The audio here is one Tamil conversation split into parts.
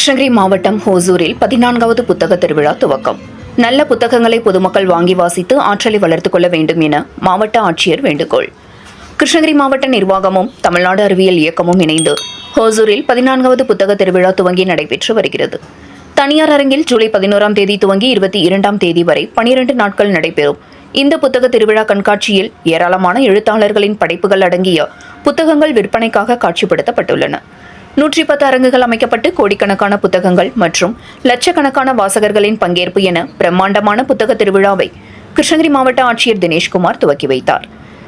கிருஷ்ணகிரி மாவட்டம் ஹோசூரில் பதினான்காவது புத்தக திருவிழா துவக்கம். நல்ல புத்தகங்களை பொதுமக்கள் வாங்கி வாசித்து ஆற்றலை வளர்த்துக் கொள்ள வேண்டும் என மாவட்ட ஆட்சியர் வேண்டுகோள். கிருஷ்ணகிரி மாவட்ட நிர்வாகமும் தமிழ்நாடு அறிவியல் இயக்கமும் இணைந்து ஹோசூரில் பதினான்காவது புத்தக திருவிழா துவங்கி நடைபெற்று வருகிறது. தனியார் அரங்கில் ஜூலை பதினோராம் தேதி துவங்கி இருபத்தி இரண்டாம் தேதி வரை பனிரெண்டு நாட்கள் நடைபெறும். இந்த புத்தக திருவிழா கண்காட்சியில் ஏராளமான எழுத்தாளர்களின் படைப்புகள் அடங்கிய புத்தகங்கள் விற்பனைக்காக காட்சிப்படுத்தப்பட்டுள்ளன. நூற்றி பத்து அரங்குகள் அமைக்கப்பட்டு கோடிக்கணக்கான புத்தகங்கள் மற்றும் லட்சக்கணக்கான வாசகர்களின் பங்கேற்பு என பிரம்மாண்டமான புத்தக திருவிழாவை கிருஷ்ணகிரி மாவட்ட ஆட்சியர் தினேஷ்குமார் துவக்கி வைத்தார்.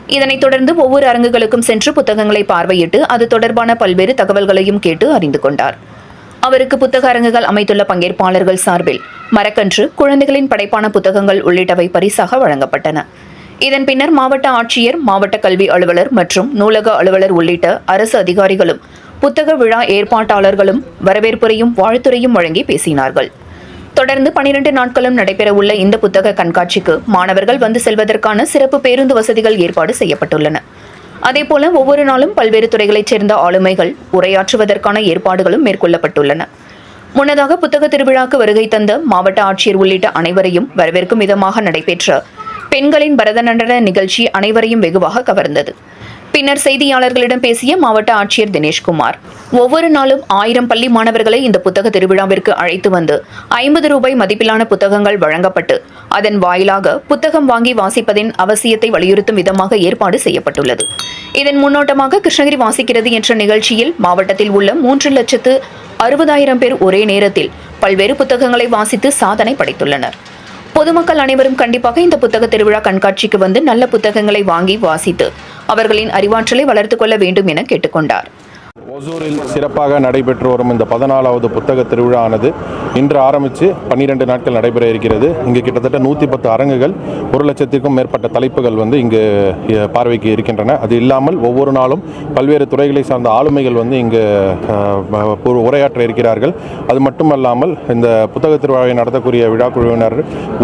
இதனைத் தொடர்ந்து ஒவ்வொரு அரங்குகளுக்கும் சென்று புத்தகங்களை பார்வையிட்டு அது தொடர்பான பல்வேறு தகவல்களையும் கேட்டு அறிந்து கொண்டார். அவருக்கு புத்தக அரங்குகள் அமைத்துள்ள பங்கேற்பாளர்கள் சார்பில் மரக்கன்று குழந்தைகளின் படைப்பான புத்தகங்கள் உள்ளிட்டவை பரிசாக வழங்கப்பட்டன. இதன் பின்னர் மாவட்ட ஆட்சியர் மாவட்ட கல்வி அலுவலர் மற்றும் நூலக அலுவலர் உள்ளிட்ட அரசு அதிகாரிகளும் புத்தக விழா ஏற்பாட்டாளர்களும் வரவேற்புரையும் வாழ்த்துறையும் வழங்கி பேசினார்கள். தொடர்ந்து பனிரெண்டு நாட்களும் நடைபெறவுள்ள இந்த புத்தக கண்காட்சிக்கு மாணவர்கள் வந்து செல்வதற்கான சிறப்பு பேருந்து வசதிகள் ஏற்பாடு செய்யப்பட்டுள்ளன. அதேபோல ஒவ்வொரு நாளும் பல்வேறு துறைகளைச் சேர்ந்த ஆளுமைகள் உரையாற்றுவதற்கான ஏற்பாடுகளும் மேற்கொள்ளப்பட்டுள்ளன. முன்னதாக புத்தக திருவிழாக்கு வருகை தந்த மாவட்ட ஆட்சியர் உள்ளிட்ட அனைவரையும் வரவேற்கும் விதமாக நடைபெற்ற பெண்களின் பரதநடன நிகழ்ச்சி அனைவரையும் வெகுவாக கவர்ந்தது. பின்னர் செய்தியாளர்களிடம் பேசிய மாவட்ட ஆட்சியர் தினேஷ்குமார் ஒவ்வொரு நாளும் ஆயிரம் பள்ளி மாணவர்களை இந்த புத்தக திருவிழாவிற்கு அழைத்து வந்து ஐம்பது ரூபாய் மதிப்பிலான புத்தகங்கள் வழங்கப்பட்டு அதன் வாயிலாக புத்தகம் வாங்கி வாசிப்பதின் அவசியத்தை வலியுறுத்தும் விதமாக ஏற்பாடு செய்யப்பட்டுள்ளது. இதன் முன்னோட்டமாக கிருஷ்ணகிரி வாசிக்கிறது என்ற நிகழ்ச்சியில் மாவட்டத்தில் உள்ள மூன்று லட்சத்து அறுபதாயிரம் பேர் ஒரே நேரத்தில் பல்வேறு புத்தகங்களை வாசித்து சாதனை படைத்துள்ளனர். பொதுமக்கள் அனைவரும் கண்டிப்பாக இந்த புத்தக திருவிழா கண்காட்சிக்கு வந்து நல்ல புத்தகங்களை வாங்கி வாசித்து அவர்களின் அறிவாற்றலை வளர்த்துக் கொள்ள வேண்டும் என கேட்டுக்கொண்டார். ஒசூரில் சிறப்பாக நடைபெற்று வரும் இந்த பதினாலாவது புத்தக திருவிழானது இன்று ஆரம்பித்து பன்னிரெண்டு நாட்கள் நடைபெற இருக்கிறது. இங்கு கிட்டத்தட்ட நூற்றி பத்து அரங்குகள் ஒரு லட்சத்திற்கும் மேற்பட்ட தலைப்புகள் வந்து இங்கு பார்வைக்கு இருக்கின்றன. அது இல்லாமல் ஒவ்வொரு நாளும் பல்வேறு துறைகளை சார்ந்த ஆளுமைகள் வந்து இங்கு உரையாற்ற இருக்கிறார்கள். அது மட்டுமல்லாமல் இந்த புத்தக திருவிழாவை நடத்தக்கூடிய விழா குழுவினர்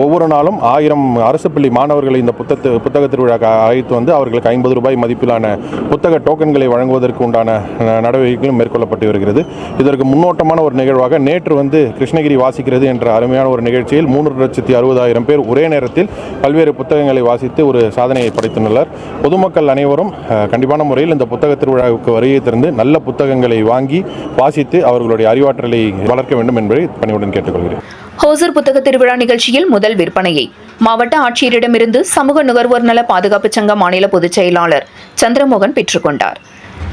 ஒவ்வொரு நாளும் ஆயிரம் அரசு பள்ளி மாணவர்களை இந்த புத்தக புத்தக திருவிழாக்கு அழைத்து வந்து அவர்களுக்கு ஐம்பது ரூபாய் மதிப்பிலான புத்தக டோக்கன்களை வழங்குவதற்கு உண்டான நடவடிக்கைகளும் மேற்கொள்ளப்பட்டு வருகிறது. இதற்கு முன்னோட்டமான ஒரு நிகழ்வாக நேற்று வந்து கிருஷ்ணகிரி வாசிக்கிறது என்ற அருமையான ஒரு நிகழ்ச்சியில் மூன்று லட்சத்தி அறுபதாயிரம் பேர் ஒரே நேரத்தில் பல்வேறு புத்தகங்களை வாசித்து ஒரு சாதனையை படைத்துள்ளனர். பொதுமக்கள் அனைவரும் கண்டிப்பான முறையில் இந்த புத்தக திருவிழாவுக்கு வருகை திறந்து நல்ல புத்தகங்களை வாங்கி வாசித்து அவர்களுடைய அறிவாற்றலை வளர்க்க வேண்டும் என்பதை பணிவுடன் கேட்டுக்கொள்கிறேன். ஹோசர் புத்தக திருவிழா நிகழ்ச்சியில் முதல் விற்பனையை மாவட்ட ஆட்சியரிடமிருந்து சமூக நுகர்வோர் நல பாதுகாப்பு சங்க மாநில பொதுச் செயலாளர் சந்திரமோகன் பெற்றுக்கொண்டார்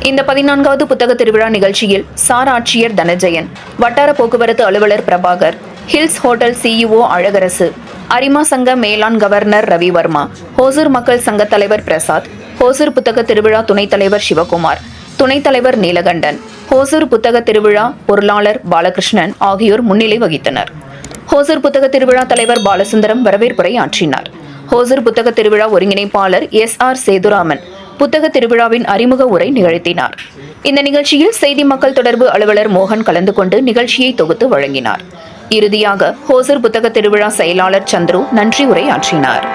இந்த பதினான்காவது புத்தக திருவிழா நிகழ்ச்சியில் சார் ஆட்சியர் தனஜெயன் வட்டார போக்குவரத்து அலுவலர் Prabhakar Hills hotel CEO Alagarasu அரிமா சங்க மேலாண் கவர்னர் ரவிவர்மா ஹோசூர் மக்கள் சங்க தலைவர் பிரசாத் ஹோசூர் புத்தக திருவிழா துணைத் தலைவர் சிவகுமார் துணைத் தலைவர் நீலகண்டன் ஹோசூர் புத்தக திருவிழா பொருளாளர் பாலகிருஷ்ணன் ஆகியோர் முன்னிலை வகித்தனர். ஹோசூர் புத்தக திருவிழா தலைவர் பாலசுந்தரம் வரவேற்புரை ஆற்றினார். ஹோசூர் புத்தக திருவிழா ஒருங்கிணைப்பாளர் எஸ் ஆர் சேதுராமன் புத்தக திருவிழாவின் அறிமுக உரை நிகழ்த்தினார். இந்த நிகழ்ச்சியில் செய்தி மக்கள் தொடர்பு அலுவலர் மோகன் கலந்து கொண்டு நிகழ்ச்சியை தொகுத்து வழங்கினார். இறுதியாக ஹோசூர் புத்தக திருவிழா செயலாளர் சந்துரு நன்றி உரை ஆற்றினார்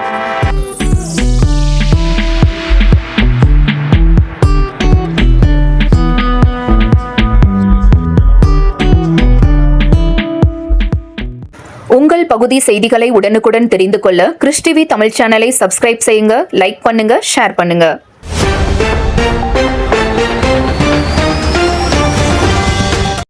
உங்கள் பகுதி செய்திகளை உடனுக்குடன் தெரிந்து கொள்ள கிறிஸ்டிவி தமிழ் சேனலை சப்ஸ்கிரைப் செய்யுங்க லைக் பண்ணுங்க ஷேர் பண்ணுங்க.